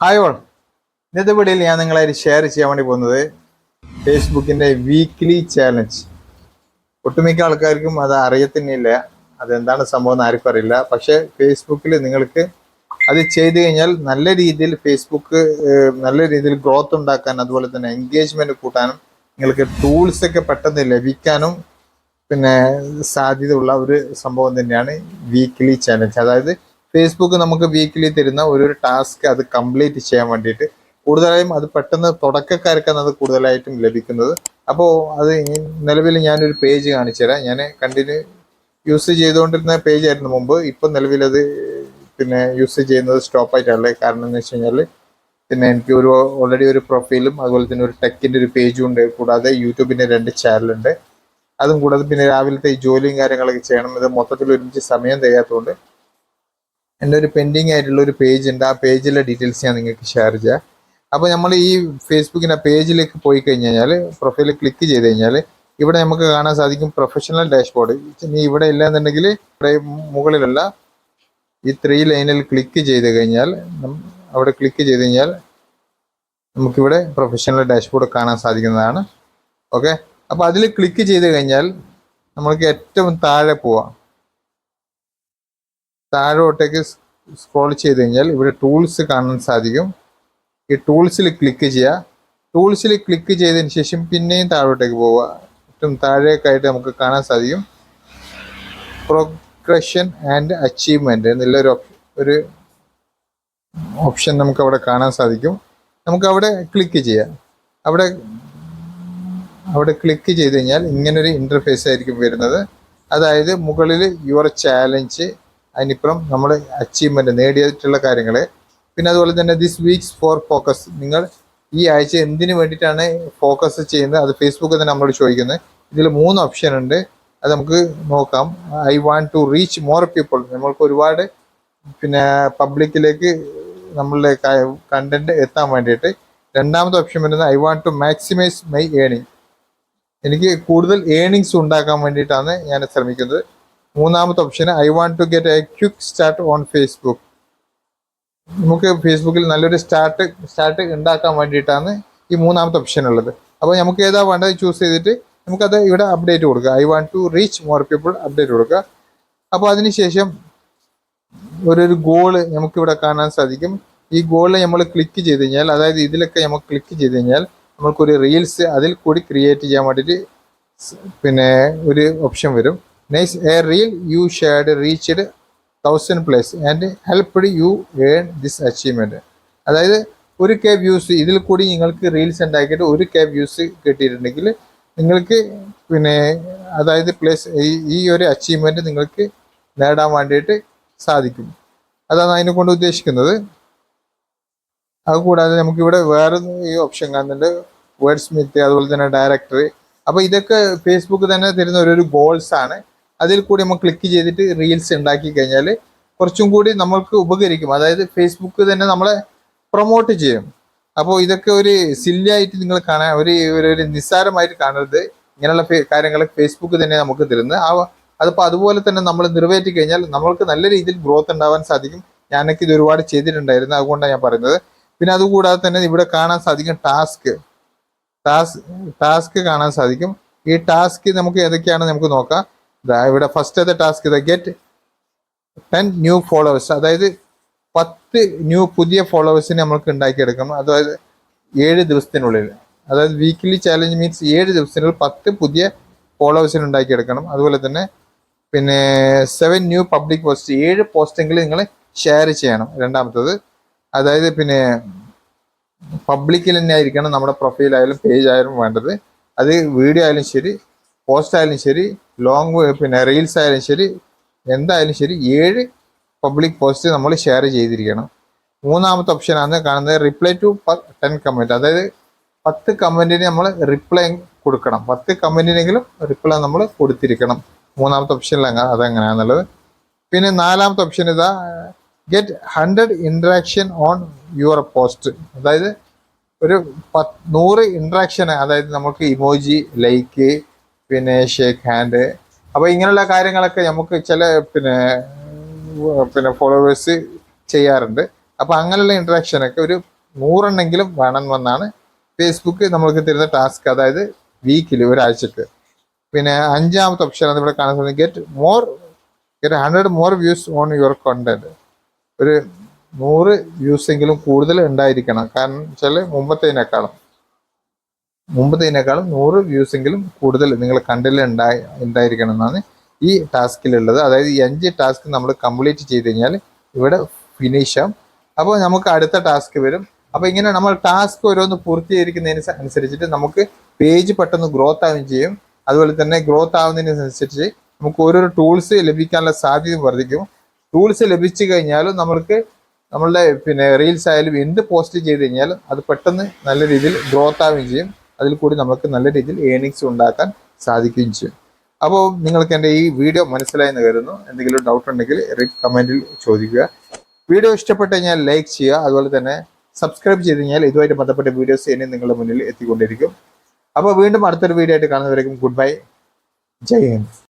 Hi all ഇന്നത്തെ വീഡിയോയിൽ ഞാൻ നിങ്ങളായിട്ട് ഷെയർ ചെയ്യാൻ വേണ്ടി പോകുന്നത് ഫേസ്ബുക്കിന്റെ വീക്ക്ലി ചാലഞ്ച് ഒട്ടുമിക്ക ആൾക്കാർക്കും അത് അറിയത്തിനില്ല. അതെന്താണ് സംഭവം എന്ന് ആർക്കും അറിയില്ല. പക്ഷേ ഫേസ്ബുക്കിൽ നിങ്ങൾക്ക് അത് ചെയ്തു കഴിഞ്ഞാൽ നല്ല രീതിയിൽ ഫേസ്ബുക്ക് നല്ല രീതിയിൽ ഗ്രോത്ത് ഉണ്ടാക്കാൻ അതുപോലെ തന്നെ എൻഗേജ്മെന്റ് കൂട്ടാനും നിങ്ങൾക്ക് ടൂൾസൊക്കെ പെട്ടെന്ന് ലഭിക്കാനും പിന്നെ സാധ്യതയുള്ള ഒരു സംഭവം തന്നെയാണ് വീക്ക്ലി ചാലഞ്ച് അതായത് ഫേസ്ബുക്ക് നമുക്ക് വീക്കിലി തരുന്ന ഒരു ടാസ്ക് അത് കംപ്ലീറ്റ് ചെയ്യാൻ വേണ്ടിയിട്ട് കൂടുതലായും അത് പെട്ടെന്ന് തുടക്കക്കാർക്കാണ് അത് കൂടുതലായിട്ടും ലഭിക്കുന്നത്. അപ്പോൾ അത് നിലവിൽ ഞാനൊരു പേജ് കാണിച്ചു തരാം. ഞാൻ കണ്ടിന്യൂ യൂസ് ചെയ്തുകൊണ്ടിരുന്ന പേജ് ആയിരുന്നു മുമ്പ്. ഇപ്പം നിലവിലത് പിന്നെ യൂസ് ചെയ്യുന്നത് സ്റ്റോപ്പ് ആയിട്ടുള്ളത് കാരണം എന്ന് വെച്ച് കഴിഞ്ഞാൽ പിന്നെ എനിക്ക് ഒരു ഓൾറെഡി ഒരു പ്രൊഫൈലും അതുപോലെ തന്നെ ഒരു ടെക്കിന്റെ ഒരു പേജും ഉണ്ട്. കൂടാതെ യൂട്യൂബിന്റെ രണ്ട് ചാനലുണ്ട് അതും കൂടാതെ പിന്നെ രാവിലത്തെ ഈ ജോലിയും കാര്യങ്ങളൊക്കെ ചെയ്യണം. ഇത് മൊത്തത്തിൽ ഒരുമിച്ച് സമയം തികയാത്തതുകൊണ്ട് എന്റെ ഒരു പെൻഡിങ് ആയിട്ടുള്ള ഒരു പേജ് ഉണ്ട്. ആ പേജിലെ ഡീറ്റെയിൽസ് ഞാൻ നിങ്ങൾക്ക് ഷെയർ ചെയ്യാം. അപ്പോൾ നമ്മൾ ഈ ഫേസ്ബുക്കിന്റെ പേജിലേക്ക് പോയി കഴിഞ്ഞ് കഴിഞ്ഞാൽ പ്രൊഫൈൽ ക്ലിക്ക് ചെയ്ത് കഴിഞ്ഞാൽ ഇവിടെ നമുക്ക് കാണാൻ സാധിക്കും പ്രൊഫഷണൽ ഡാഷ്ബോർഡ് നീ ഇവിടെ ഇല്ല എന്നുണ്ടെങ്കിൽ ഇവിടെ മുകളിലുള്ള ഈ ത്രീ ലൈനിൽ ക്ലിക്ക് ചെയ്ത് കഴിഞ്ഞാൽ അവിടെ ക്ലിക്ക് ചെയ്ത് കഴിഞ്ഞാൽ നമുക്കിവിടെ പ്രൊഫഷണൽ ഡാഷ്ബോർഡ് കാണാൻ സാധിക്കുന്നതാണ്. ഓക്കെ അപ്പോൾ അതിൽ ക്ലിക്ക് ചെയ്ത് കഴിഞ്ഞാൽ നമ്മൾക്ക് ഏറ്റവും താഴെ പോവാം. താഴോട്ടേക്ക് സ്ക്രോൾ ചെയ്ത് കഴിഞ്ഞാൽ ഇവിടെ ടൂൾസ് കാണാൻ സാധിക്കും. ഈ ടൂൾസിൽ ക്ലിക്ക് ചെയ്യുക. ടൂൾസിൽ ക്ലിക്ക് ചെയ്തതിന് ശേഷം പിന്നെയും താഴോട്ടേക്ക് പോവുക. ഏറ്റവും താഴേക്കായിട്ട് നമുക്ക് കാണാൻ സാധിക്കും. പ്രോഗ്രഷൻ ആൻഡ് അച്ചീവ്മെന്റ് എന്നുള്ള ഒരു ഒരു ഓപ്ഷൻ നമുക്ക് അവിടെ കാണാൻ സാധിക്കും. നമുക്ക് അവിടെ ക്ലിക്ക് ചെയ്യാം അവിടെ അവിടെ ക്ലിക്ക് ചെയ്ത് കഴിഞ്ഞാൽ ഇങ്ങനൊരു ഇന്റർഫേസ് ആയിരിക്കും വരുന്നത്. അതായത് മുകളിൽ യുവർ ചാലഞ്ച് അതിനിപ്പുറം നമ്മൾ അച്ചീവ്മെന്റ് നേടിയിട്ടുള്ള കാര്യങ്ങൾ പിന്നെ അതുപോലെ തന്നെ ദിസ് വീക്സ് ഫോർ ഫോക്കസ് നിങ്ങൾ ഈ ആഴ്ച എന്തിനു വേണ്ടിയിട്ടാണ് ഫോക്കസ് ചെയ്യുന്നത്? അത് ഫേസ്ബുക്കിൽ തന്നെ നമ്മളോട് ചോദിക്കുന്നത്. ഇതിൽ മൂന്ന് ഓപ്ഷൻ ഉണ്ട്. അത് നമുക്ക് നോക്കാം. I want to reach more people നമ്മൾക്ക് ഒരുപാട് പിന്നെ പബ്ലിക്കിലേക്ക് നമ്മളുടെ കണ്ടന്റ് എത്താൻ വേണ്ടിയിട്ട്. രണ്ടാമത്തെ ഓപ്ഷൻ വരുന്നത് I want to maximise my earning എനിക്ക് കൂടുതൽ ഏണിങ്സ് ഉണ്ടാക്കാൻ വേണ്ടിയിട്ടാണ് ഞാൻ ശ്രമിക്കുന്നത്. മൂന്നാമത്തെ option I want to get a quick start on Facebook നമുക്ക് ഫേസ്ബുക്കിൽ നല്ലൊരു സ്റ്റാർട്ട് സ്റ്റാർട്ട് ഉണ്ടാക്കാൻ വേണ്ടിയിട്ടാണ് ഈ മൂന്നാമത്തെ ഓപ്ഷൻ ഉള്ളത്. അപ്പോൾ നമുക്ക് ഏതാ വേണ്ടത് ചൂസ് ചെയ്തിട്ട് നമുക്കത് ഇവിടെ അപ്ഡേറ്റ് കൊടുക്കുക. I want to reach more people update കൊടുക്കുക. അപ്പോൾ അതിനുശേഷം ഒരു ഒരു ഗോൾ നമുക്കിവിടെ കാണാൻ സാധിക്കും. ഈ ഗോളിൽ നമ്മൾ ക്ലിക്ക് ചെയ്ത് കഴിഞ്ഞാൽ അതായത് ഇതിലൊക്കെ നമ്മൾ ക്ലിക്ക് ചെയ്ത് കഴിഞ്ഞാൽ നമുക്കൊരു റീൽസ് അതിൽ കൂടി ക്രിയേറ്റ് ചെയ്യാൻ വേണ്ടിയിട്ട് പിന്നെ ഒരു ഓപ്ഷൻ വരും. Nice a reel you shared reached thousand place and helped you earn this achievement അതായത് ഒരു കെ വ്യൂസ് ഇതിൽ കൂടി നിങ്ങൾക്ക് റീൽസ് ഉണ്ടാക്കിയിട്ട് ഒരു കെ വ്യൂസ് കിട്ടിയിട്ടുണ്ടെങ്കിൽ നിങ്ങൾക്ക് പിന്നെ അതായത് പ്ലേസ് ഈ ഒരു അച്ചീവ്മെന്റ് നിങ്ങൾക്ക് നേടാൻ വേണ്ടിയിട്ട് സാധിക്കും. അതാണ് അതിനെ കൊണ്ട് ഉദ്ദേശിക്കുന്നത്. അതുകൂടാതെ നമുക്കിവിടെ വേറെ ഈ ഓപ്ഷൻ കാണുന്നുണ്ട്. വേർഡ് സ്മിത്ത് അതുപോലെ തന്നെ ഡയറക്ടർ അപ്പോൾ ഇതൊക്കെ ഫേസ്ബുക്ക് തന്നെ തരുന്ന ഒരു ഗോൾസ് ആണ്. അതിൽ കൂടി നമ്മൾ ക്ലിക്ക് ചെയ്തിട്ട് റീൽസ് ഉണ്ടാക്കി കഴിഞ്ഞാൽ കുറച്ചും കൂടി നമ്മൾക്ക് ഉപകരിക്കും. അതായത് ഫേസ്ബുക്ക് തന്നെ നമ്മളെ പ്രൊമോട്ട് ചെയ്യും. അപ്പോൾ ഇതൊക്കെ ഒരു സില്ലായിട്ട് നിങ്ങൾ കാണാൻ ഒരു ഒരു നിസ്സാരമായിട്ട് കാണരുത്. ഇങ്ങനെയുള്ള കാര്യങ്ങൾ ഫേസ്ബുക്ക് തന്നെ നമുക്ക് തരുന്നത് ആ അതിപ്പോൾ അതുപോലെ തന്നെ നമ്മൾ നിറവേറ്റി കഴിഞ്ഞാൽ നമ്മൾക്ക് നല്ല രീതിയിൽ ഗ്രോത്ത് ഉണ്ടാവാൻ സാധിക്കും. ഞാനൊക്കെ ഇത് ഒരുപാട് ചെയ്തിട്ടുണ്ടായിരുന്നു. അതുകൊണ്ടാണ് ഞാൻ പറയുന്നത്. പിന്നെ അതുകൂടാതെ തന്നെ ഇവിടെ കാണാൻ സാധിക്കും ടാസ്ക് ടാസ്ക് ടാസ്ക് കാണാൻ സാധിക്കും. ഈ ടാസ്ക് നമുക്ക് ഏതൊക്കെയാണ് നമുക്ക് നോക്കാം. ഇവിടെ ഫസ്റ്റത്തെ ടാസ്ക് ഇതാ? ഗെറ്റ് ടെൻ ന്യൂ ഫോളോവേഴ്സ് അതായത് പത്ത് ന്യൂ പുതിയ ഫോളോവേഴ്സിനെ നമ്മൾക്ക് ഉണ്ടാക്കിയെടുക്കണം. അതായത് ഏഴ് ദിവസത്തിനുള്ളിൽ. അതായത് വീക്കിലി ചാലഞ്ച് മീൻസ് ഏഴ് ദിവസത്തിനുള്ളിൽ പത്ത് പുതിയ ഫോളോവേഴ്സിനെ ഉണ്ടാക്കിയെടുക്കണം. അതുപോലെ തന്നെ പിന്നെ സെവൻ ന്യൂ പബ്ലിക് പോസ്റ്റ് ഏഴ് പോസ്റ്റെങ്കിലും നിങ്ങൾ ഷെയർ ചെയ്യണം. രണ്ടാമത്തത് അതായത് പിന്നെ പബ്ലിക്കിൽ തന്നെ ആയിരിക്കണം നമ്മുടെ പ്രൊഫൈലായാലും പേജ് ആയാലും വേണ്ടത്. അത് വീഡിയോ ആയാലും ശരി പോസ്റ്റ് ആയാലും ശരി ലോങ് പിന്നെ റീൽസ് ആയാലും ശരി എന്തായാലും ശരി ഏഴ് പബ്ലിക് പോസ്റ്റ് നമ്മൾ ഷെയർ ചെയ്തിരിക്കണം. മൂന്നാമത്തെ ഓപ്ഷനാണ് കാണുന്നത് റിപ്ലൈ ടു ടെൻ കമന്റ് അതായത് പത്ത് കമന്റിന് നമ്മൾ റിപ്ലൈ കൊടുക്കണം. പത്ത് കമന്റിനെങ്കിലും റിപ്ലൈ നമ്മൾ കൊടുത്തിരിക്കണം. മൂന്നാമത്തെ ഓപ്ഷനിൽ അതെങ്ങനെയാണെന്നുള്ളത് പിന്നെ നാലാമത്തെ ഓപ്ഷൻ ഇതാ get hundred interaction on your post അതായത് ഒരു പത്ത് നൂറ് ഇൻട്രാക്ഷൻ അതായത് നമുക്ക് ഇമോജി ലൈക്ക് പിന്നെ ഷേക്ക് ഹാൻഡ് അപ്പോൾ ഇങ്ങനെയുള്ള കാര്യങ്ങളൊക്കെ നമുക്ക് ചില പിന്നെ പിന്നെ ഫോളോവേഴ്സ് ചെയ്യാറുണ്ട്. അപ്പോൾ അങ്ങനെയുള്ള ഇൻട്രാക്ഷനൊക്കെ ഒരു നൂറെണ്ണെങ്കിലും വേണമെന്നാണ് ഫേസ്ബുക്ക് നമ്മൾക്ക് തരുന്ന ടാസ്ക് അതായത് വീക്കിൽ ഒരാഴ്ചക്ക്. പിന്നെ അഞ്ചാമത്തെ ഓപ്ഷൻ അത് ഇവിടെ കാണാൻ സാധിക്കും get more get hundred more views on your content ഒരു നൂറ് വ്യൂസ് എങ്കിലും കൂടുതൽ ഉണ്ടായിരിക്കണം. കാരണം വെച്ചാൽ മുമ്പത്തേനേക്കാളും മുമ്പത്തേനേക്കാളും നൂറ് വ്യൂസ് എങ്കിലും കൂടുതൽ നിങ്ങൾ കണ്ടില്ല ഉണ്ടായി ഉണ്ടായിരിക്കണം എന്നാണ് ഈ ടാസ്കിലുള്ളത്. അതായത് ഈ അഞ്ച് ടാസ്ക് നമ്മൾ കംപ്ലീറ്റ് ചെയ്ത് കഴിഞ്ഞാൽ ഇവിടെ ഫിനിഷ് ആവും. അപ്പോൾ നമുക്ക് അടുത്ത ടാസ്ക് വരും. അപ്പോൾ ഇങ്ങനെ നമ്മൾ ടാസ്ക് ഓരോന്ന് പൂർത്തീകരിക്കുന്നതിന് അനുസരിച്ചിട്ട് നമുക്ക് പേജ് പെട്ടെന്ന് ഗ്രോത്ത് ആവുകയും ചെയ്യും. അതുപോലെ തന്നെ ഗ്രോത്ത് ആവുന്നതിനനുസരിച്ച് നമുക്ക് ഓരോരോ ടൂൾസ് ലഭിക്കാനുള്ള സാധ്യത വർദ്ധിക്കും. ടൂൾസ് ലഭിച്ചു കഴിഞ്ഞാലും നമ്മൾക്ക് നമ്മളുടെ പിന്നെ റീൽസ് ആയാലും എന്ത് പോസ്റ്റ് ചെയ്ത് കഴിഞ്ഞാലും അത് പെട്ടെന്ന് നല്ല രീതിയിൽ ഗ്രോത്ത് ആവുകയും ചെയ്യും. അതിൽ കൂടി നമുക്ക് നല്ല രീതിയിൽ ഏണിങ്സ് ഉണ്ടാക്കാൻ സാധിക്കുകയും ചെയ്യും. അപ്പോൾ നിങ്ങൾക്ക് എന്റെ ഈ വീഡിയോ മനസ്സിലായി എന്ന് കരുതുന്നു. എന്തെങ്കിലും ഡൗട്ട് ഉണ്ടെങ്കിൽ കമന്റിൽ ചോദിക്കുക. വീഡിയോ ഇഷ്ടപ്പെട്ട് കഴിഞ്ഞാൽ ലൈക്ക് ചെയ്യുക. അതുപോലെ തന്നെ സബ്സ്ക്രൈബ് ചെയ്ത് കഴിഞ്ഞാൽ ഇതുമായിട്ട് ബന്ധപ്പെട്ട വീഡിയോസ് ഇനി നിങ്ങളുടെ മുന്നിൽ എത്തിക്കൊണ്ടിരിക്കും. അപ്പോൾ വീണ്ടും അടുത്തൊരു വീഡിയോ ആയിട്ട് കാണുന്നവരേക്കും ഗുഡ് ബൈ ജയ് ഹിന്ദ്.